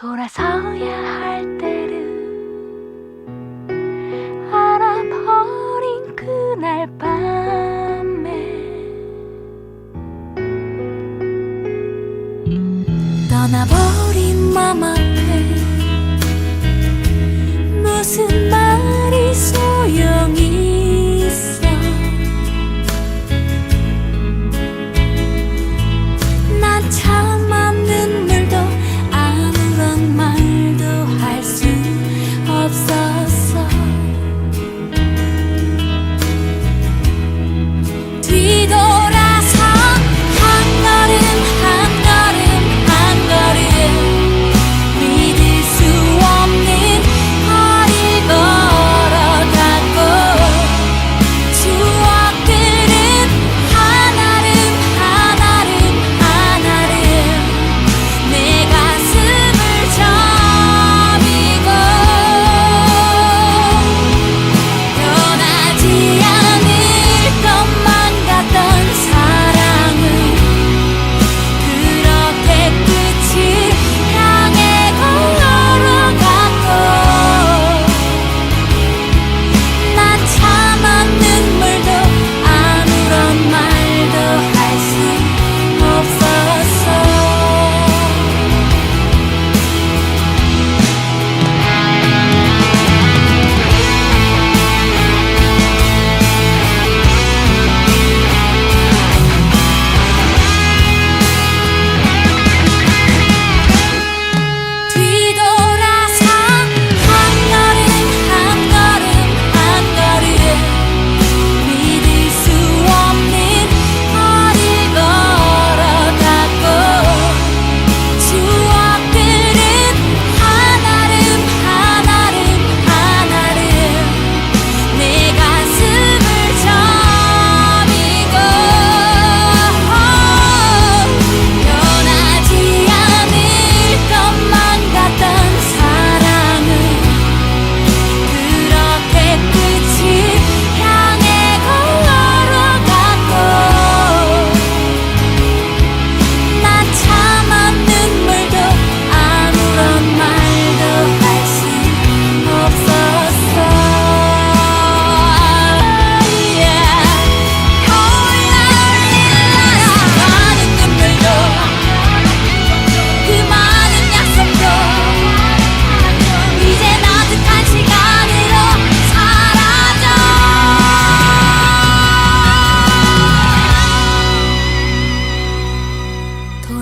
돌아서야 할 때를 알아버린 그날 밤에 떠나버린 맘 앞에 무슨 말이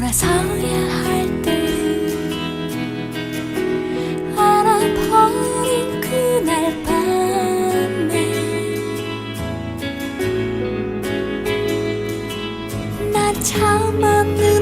돌아서야 할 때 알아버린 그날 밤에 나 참았는